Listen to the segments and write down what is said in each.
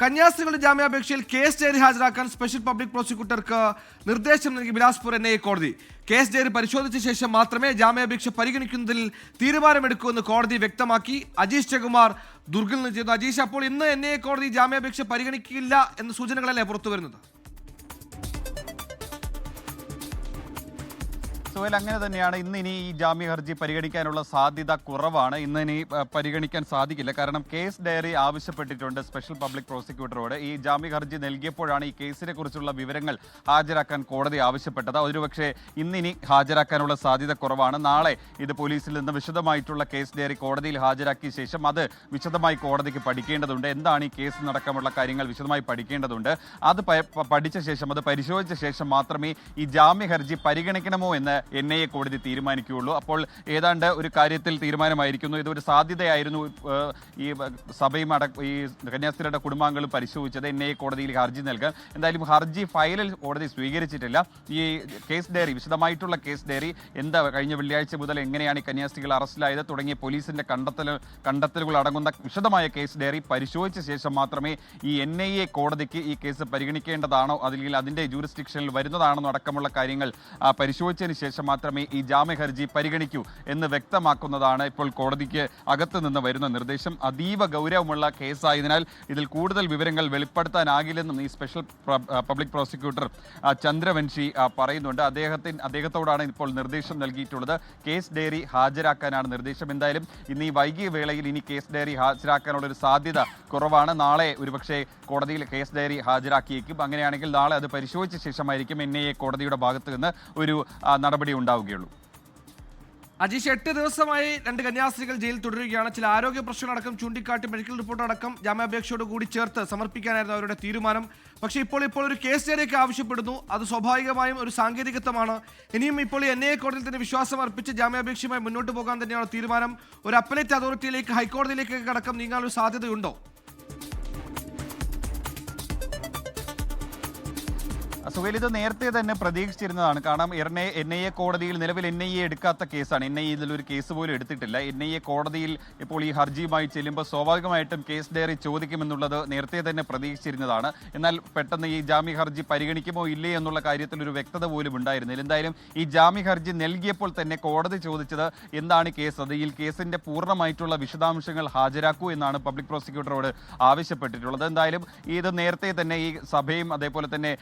കന്യാസ്ത്രീകളുടെ ജാമ്യാപേക്ഷയിൽ case diary ഹാജരാക്കാൻ special public പ്രോസിക്യൂട്ടർക്ക് നിർദ്ദേശം നൽകി ബിലാസ്പൂർ എൻ ഐ കോടതി. കേസ് ഡയറി പരിശോധിച്ച ശേഷം മാത്രമേ ജാമ്യാപേക്ഷ പരിഗണിക്കുന്നതിൽ തീരുമാനമെടുക്കൂവെന്ന് കോടതി വ്യക്തമാക്കി. അജീഷ് ജകുമാർ ദുർഗിൽ നിന്ന് ചെയ്തു അജീഷ് അപ്പോൾ ഇന്ന് എൻ ഐ കോടതി ജാമ്യാപേക്ഷ പരിഗണിക്കില്ല എന്ന സൂചനകളല്ലേ പുറത്തു വരുന്നത് സുഹേൽ അങ്ങനെ തന്നെയാണ് ഇന്ന് ഇനി ഈ ജാമ്യ ഹർജി പരിഗണിക്കാനുള്ള സാധ്യത കുറവാണ്. ഇന്ന് ഇനി പരിഗണിക്കാൻ സാധിക്കില്ല. കാരണം കേസ് ഡയറി ആവശ്യപ്പെട്ടിട്ടുണ്ട് സ്പെഷ്യൽ പബ്ലിക് പ്രോസിക്യൂട്ടറോട്. ഈ ജാമ്യ ഹർജി നൽകിയപ്പോഴാണ് ഈ കേസിനെ കുറിച്ചുള്ള വിവരങ്ങൾ ഹാജരാക്കാൻ കോടതി ആവശ്യപ്പെട്ടത്. ഒരുപക്ഷെ ഇന്നിനി ഹാജരാക്കാനുള്ള സാധ്യത കുറവാണ്. നാളെ ഇത് പോലീസിൽ നിന്ന് വിശദമായിട്ടുള്ള കേസ് ഡയറി കോടതിയിൽ ഹാജരാക്കിയ ശേഷം അത് വിശദമായി കോടതിക്ക് പഠിക്കേണ്ടതുണ്ട്. എന്താണ് ഈ കേസ് നടക്കമുള്ള കാര്യങ്ങൾ വിശദമായി പഠിക്കേണ്ടതുണ്ട്. അത് പഠിച്ച ശേഷം അത് പരിശോധിച്ച ശേഷം മാത്രമേ ഈ ജാമ്യ ഹർജി പരിഗണിക്കണമോ എന്ന് എൻ ഐ എ കോടതി തീരുമാനിക്കുകയുള്ളൂ. അപ്പോൾ ഏതാണ്ട് ഒരു കാര്യത്തിൽ തീരുമാനമായിരിക്കുന്നു. ഇതൊരു സാധ്യതയായിരുന്നു ഈ സഭയും അട ഈ കന്യാസ്ത്രീയുടെ കുടുംബാംഗങ്ങളും പരിശോധിച്ചത് എൻ ഐ എ കോടതിയിൽ ഹർജി നൽകാൻ. എന്തായാലും ഹർജി ഫയലിൽ കോടതി സ്വീകരിച്ചിട്ടില്ല. ഈ കേസ് ഡയറി വിശദമായിട്ടുള്ള കേസ് ഡയറി എന്താ കഴിഞ്ഞ വെള്ളിയാഴ്ച മുതൽ എങ്ങനെയാണ് ഈ കന്യാസ്ത്രീകൾ അറസ്റ്റിലായത് തുടങ്ങിയ പോലീസിന്റെ കണ്ടെത്തൽ കണ്ടെത്തലുകൾ അടങ്ങുന്ന വിശദമായ കേസ് ഡയറി പരിശോധിച്ച ശേഷം മാത്രമേ ഈ എൻ ഐ എ കോടതിക്ക് ഈ കേസ് പരിഗണിക്കേണ്ടതാണോ അല്ലെങ്കിൽ അതിന്റെ ജൂറിസ്ഡിക്ഷനിൽ വരുന്നതാണെന്നോ അടക്കമുള്ള കാര്യങ്ങൾ പരിശോധിച്ചതിന് ശേഷം മാത്രമേ ഈ ജാമ്യ ഹർജി പരിഗണിക്കൂ എന്ന് വ്യക്തമാക്കുന്നതാണ് ഇപ്പോൾ കോടതിക്ക് അകത്ത് നിന്ന് വരുന്ന നിർദ്ദേശം. അതീവ ഗൗരവമുള്ള കേസായതിനാൽ ഇതിൽ കൂടുതൽ വിവരങ്ങൾ വെളിപ്പെടുത്താനാകില്ലെന്നും ഈ സ്പെഷ്യൽ പബ്ലിക് പ്രോസിക്യൂട്ടർ ചന്ദ്രവൻഷി പറയുന്നുണ്ട്. അദ്ദേഹത്തിന് അദ്ദേഹത്തോടാണ് ഇപ്പോൾ നിർദ്ദേശം നൽകിയിട്ടുള്ളത്. കേസ് ഡയറി ഹാജരാക്കാനാണ് നിർദ്ദേശം. എന്തായാലും ഇന്ന് ഈ വൈകിയ വേളയിൽ ഇനി കേസ് ഡയറി ഹാജരാക്കാനുള്ള ഒരു സാധ്യത കുറവാണ്. നാളെ ഒരുപക്ഷെ കോടതിയിൽ കേസ് ഡയറി ഹാജരാക്കിയേക്കും. അങ്ങനെയാണെങ്കിൽ നാളെ അത് പരിശോധിച്ച ശേഷമായിരിക്കും എൻ ഐ എ കോടതിയുടെ ഭാഗത്ത് നിന്ന് ഒരു ആ, നടപടി ഉണ്ടാവുകയുള്ളൂ. അജീഷ് എട്ട് ദിവസമായി രണ്ട് കന്യാസ്ത്രീകൾ ജയിലിൽ തുടരുകയാണ്. ചില ആരോഗ്യ പ്രശ്നങ്ങളടക്കം ചൂണ്ടിക്കാട്ടി മെഡിക്കൽ റിപ്പോർട്ട് അടക്കം ജാമ്യാപേക്ഷയോട് കൂടി ചേർത്ത് സമർപ്പിക്കാനായിരുന്നു അവരുടെ തീരുമാനം. പക്ഷേ ഇപ്പോൾ ഇപ്പോൾ ഒരു കേസ് ഡയറിയൊക്കെ ആവശ്യപ്പെടുന്നു. അത് സ്വാഭാവികമായും ഒരു സാങ്കേതികത്വമാണ്. ഇനിയും ഇപ്പോൾ എൻ ഐ കോടതിയിൽ തന്നെ വിശ്വാസം അർപ്പിച്ച് ജാമ്യാപേക്ഷയുമായി മുന്നോട്ട് പോകാൻ തന്നെയാണ് തീരുമാനം. ഒരു അപ്പലേറ്റ് അതോറിറ്റിയിലേക്ക് ഹൈക്കോടതിയിലേക്ക് അടക്കം നീങ്ങാനൊരു സാധ്യതയുണ്ടോ? സുഹേൽ ഇത് നേരത്തെ തന്നെ പ്രതീക്ഷിച്ചിരുന്നതാണ്. കാരണം ഐ എൻ ഐ എ കോടതിയിൽ നിലവിൽ എൻ ഐ എ എടുക്കാത്ത കേസാണ്. എൻ ഐ എ ഇതിലൊരു കേസ് പോലും എടുത്തിട്ടില്ല. എൻ ഐ എ കോടതിയിൽ ഇപ്പോൾ ഈ ഹർജിയുമായി ചെല്ലുമ്പോൾ സ്വാഭാവികമായിട്ടും കേസ് ഡയറി ചോദിക്കുമെന്നുള്ളത് നേരത്തെ തന്നെ പ്രതീക്ഷിച്ചിരുന്നതാണ്. എന്നാൽ പെട്ടെന്ന് ഈ ജാമ്യ ഹർജി പരിഗണിക്കുമോ ഇല്ലേ എന്നുള്ള കാര്യത്തിൽ ഒരു വ്യക്തത പോലും ഉണ്ടായിരുന്നില്ല. എന്തായാലും ഈ ജാമ്യ ഹർജി നൽകിയപ്പോൾ തന്നെ കോടതി ചോദിച്ചത് എന്താണ് കേസ്? അത് ഈ കേസിന്റെ പൂർണമായിട്ടുള്ള വിശദാംശങ്ങൾ ഹാജരാക്കൂ എന്നാണ് പബ്ലിക് പ്രോസിക്യൂട്ടറോട് ആവശ്യപ്പെട്ടിട്ടുള്ളത്. എന്തായാലും ഇത് നേരത്തെ തന്നെ ഈ സഭയും അതേപോലെ തന്നെ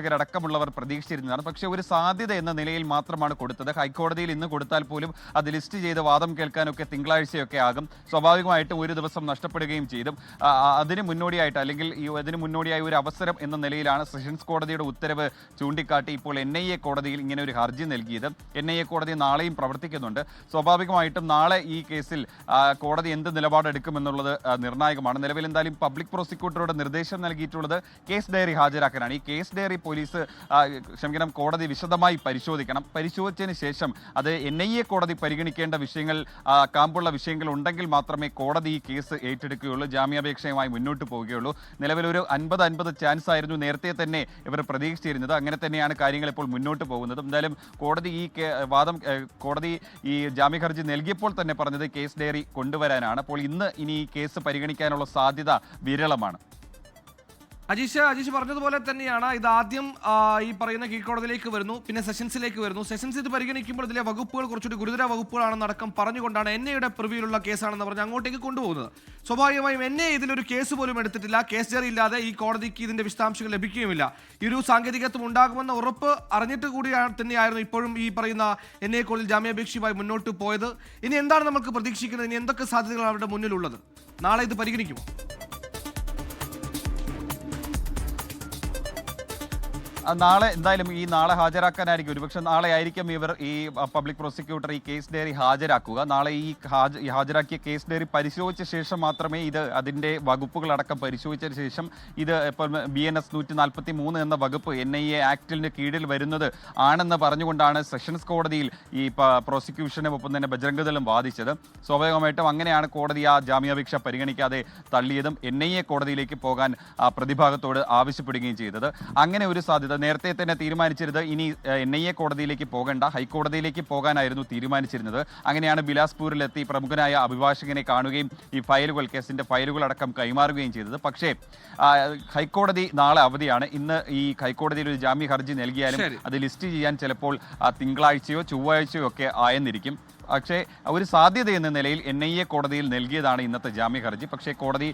അഭിഭാഷകരടക്കമുള്ളവർ പ്രതീക്ഷിച്ചിരുന്നതാണ്. പക്ഷേ ഒരു സാധ്യത എന്ന നിലയിൽ മാത്രമാണ് കൊടുത്തത്. ഹൈക്കോടതിയിൽ ഇന്ന് കൊടുത്താൽ പോലും അത് ലിസ്റ്റ് ചെയ്ത് വാദം കേൾക്കാനൊക്കെ തിങ്കളാഴ്ചയൊക്കെ ആകും. സ്വാഭാവികമായിട്ടും ഒരു ദിവസം നഷ്ടപ്പെടുകയും ചെയ്തു. അതിന് മുന്നോടിയായിട്ട് അല്ലെങ്കിൽ ഈ അതിന് മുന്നോടിയായ ഒരു അവസരം എന്ന നിലയിലാണ് സെഷൻസ് കോടതിയുടെ ഉത്തരവ് ചൂണ്ടിക്കാട്ടി ഇപ്പോൾ എൻ ഐ എ കോടതിയിൽ ഇങ്ങനെ ഒരു ഹർജി നൽകിയത്. എൻ ഐ എ കോടതി നാളെയും പ്രവർത്തിക്കുന്നുണ്ട്. സ്വാഭാവികമായിട്ടും നാളെ ഈ കേസിൽ കോടതി എന്ത് നിലപാടെടുക്കുമെന്നുള്ളത് നിർണായകമാണ്. നിലവിൽ എന്തായാലും പബ്ലിക് പ്രോസിക്യൂട്ടറുടെ നിർദ്ദേശം നൽകിയിട്ടുള്ളത് കേസ് ഡയറി ഹാജരാക്കാനാണ്. ഈ കേസ് ഡയറി പോലീസ് ക്ഷമിക്കണം കോടതി വിശദമായി പരിശോധിക്കണം. പരിശോധിച്ചതിന് ശേഷം അത് എൻ ഐ എ കോടതി പരിഗണിക്കേണ്ട വിഷയങ്ങൾ കാമ്പുള്ള വിഷയങ്ങൾ ഉണ്ടെങ്കിൽ മാത്രമേ കോടതി ഈ കേസ് ഏറ്റെടുക്കുകയുള്ളൂ ജാമ്യാപേക്ഷയുമായി മുന്നോട്ട് പോവുകയുള്ളൂ. നിലവിലൊരു അൻപത് അൻപത് ചാൻസ് ആയിരുന്നു നേരത്തെ തന്നെ ഇവർ പ്രതീക്ഷിച്ചിരുന്നത്. അങ്ങനെ തന്നെയാണ് കാര്യങ്ങൾ ഇപ്പോൾ മുന്നോട്ട് പോകുന്നത്. എന്തായാലും കോടതി ഈ വാദം കോടതി ഈ ജാമ്യ ഹർജി നൽകിയപ്പോൾ തന്നെ പറഞ്ഞത് കേസ് ഡയറി കൊണ്ടുവരാനാണ്. അപ്പോൾ ഇന്ന് ഇനി ഈ കേസ് പരിഗണിക്കാനുള്ള സാധ്യത വിരളമാണ്. അജീഷ് അജീഷ് പറഞ്ഞതുപോലെ തന്നെയാണ്. ഇത് ആദ്യം ഈ പറയുന്ന കീഴ്ക്കോടതിയിലേക്ക് വരുന്നു പിന്നെ സെഷൻസിലേക്ക് വരുന്നു. സെഷൻസ് ഇത് പരിഗണിക്കുമ്പോൾ ഇതിലെ വകുപ്പുകൾ കുറച്ചുകൂടി ഗുരുതര വകുപ്പുകളാണെന്ന് അടക്കം പറഞ്ഞുകൊണ്ടാണ് എൻ ഐയുടെ പ്രിവ്യൂലുള്ള കേസാണെന്ന് പറഞ്ഞ് അങ്ങോട്ടേക്ക് കൊണ്ടുപോകുന്നത്. സ്വാഭാവികമായും ഐ ഇതിലൊരു കേസ് പോലും എടുത്തിട്ടില്ല. കേസ് ജറി ഇല്ലാതെ ഈ കോടതിക്ക് ഇതിന്റെ വിശദാംശങ്ങൾ ലഭിക്കുകയുമില്ല. ഈ ഒരു സാങ്കേതികത്വം ഉണ്ടാകുമെന്ന ഉറപ്പ് അറിഞ്ഞിട്ട് കൂടിയാണ് തന്നെയായിരുന്നു ഇപ്പോഴും ഈ പറയുന്ന ഐ കോടതിയിൽ ജാമ്യാപേക്ഷയുമായി മുന്നോട്ട് പോയത്. ഇനി എന്താണ് നമുക്ക് പ്രതീക്ഷിക്കുന്നത്? ഇനി എന്തൊക്കെ സാധ്യതകളാണ് അവരുടെ മുന്നിലുള്ളത്? നാളെ ഇത് പരിഗണിക്കുമോ? നാളെ എന്തായാലും ഈ നാളെ ഹാജരാക്കാനായിരിക്കും. ഒരുപക്ഷെ നാളെ ആയിരിക്കും ഇവർ ഈ പബ്ലിക് പ്രോസിക്യൂട്ടർ ഈ കേസ് ഡയറി ഹാജരാക്കുക. നാളെ ഈ ഹാജ- ഹാജരാക്കിയ കേസ് ഡയറി പരിശോധിച്ച ശേഷം മാത്രമേ ഇത് അതിന്റെ വകുപ്പുകളടക്കം പരിശോധിച്ച ശേഷം ഇത് ഇപ്പം ബി എൻ എസ് നൂറ്റി നാൽപ്പത്തി മൂന്ന് എന്ന വകുപ്പ് എൻ ഐ എ ആക്ടിന് കീഴിൽ വരുന്നത് ആണെന്ന് പറഞ്ഞുകൊണ്ടാണ് സെഷൻസ് കോടതിയിൽ ഈ പ്രോസിക്യൂഷനും ഒപ്പം തന്നെ ബജരംഗദളും വാദിച്ചത്. സ്വാഭാവികമായിട്ടും അങ്ങനെയാണ് കോടതി ആ ജാമ്യാപേക്ഷ പരിഗണിക്കാതെ തള്ളിയതും എൻ ഐ എ കോടതിയിലേക്ക് പോകാൻ പ്രതിഭാഗത്തോട് ആവശ്യപ്പെടുകയും ചെയ്തത്. അങ്ങനെ ഒരു സാധ്യത തീരുമാനിച്ചിരുന്നത്. നേരത്തെ തന്നെ തീരുമാനിച്ചിരുന്നത് ഇനി എൻ ഐ എ കോടതിയിലേക്ക് പോകേണ്ട ഹൈക്കോടതിയിലേക്ക് പോകാനായിരുന്നു തീരുമാനിച്ചിരുന്നത്. അങ്ങനെയാണ് ബിലാസ്പൂരിലെത്തി പ്രമുഖനായ അഭിഭാഷകനെ കാണുകയും ഈ ഫയലുകൾ കേസിന്റെ ഫയലുകളടക്കം കൈമാറുകയും ചെയ്തത്. പക്ഷേ ഹൈക്കോടതി നാളെ അവധിയാണ്. ഇന്ന് ഈ ഹൈക്കോടതിയിൽ ഒരു ജാമ്യ ഹർജി നൽകിയാലും അത് ലിസ്റ്റ് ചെയ്യാൻ ചിലപ്പോൾ തിങ്കളാഴ്ചയോ ചൊവ്വാഴ്ചയോ ഒക്കെ ആയെന്നിരിക്കും. പക്ഷേ ഒരു സാധ്യത എന്ന നിലയിൽ എൻ ഐ എ കോടതിയിൽ നൽകിയതാണ് ഇന്നത്തെ ജാമ്യ ഹർജി. പക്ഷേ കോടതി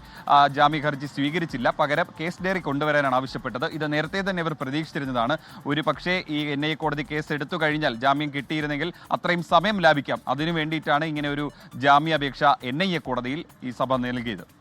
ജാമ്യ ഹർജി സ്വീകരിച്ചില്ല. പകരം കേസ് ഡയറി കൊണ്ടുവരാനാണ് ആവശ്യപ്പെട്ടത്. ഇത് നേരത്തെ തന്നെ ഇവർ പ്രതീക്ഷിച്ചിരുന്നതാണ്. ഒരു പക്ഷേ ഈ എൻ ഐ എ കോടതി കേസ് എടുത്തു കഴിഞ്ഞാൽ ജാമ്യം കിട്ടിയിരുന്നെങ്കിൽ അത്രയും സമയം ലാഭിക്കാം. അതിനു വേണ്ടിയിട്ടാണ് ഇങ്ങനെ ഒരു ജാമ്യാപേക്ഷ എൻ ഐ എ കോടതിയിൽ ഈ സഭ നൽകിയത്.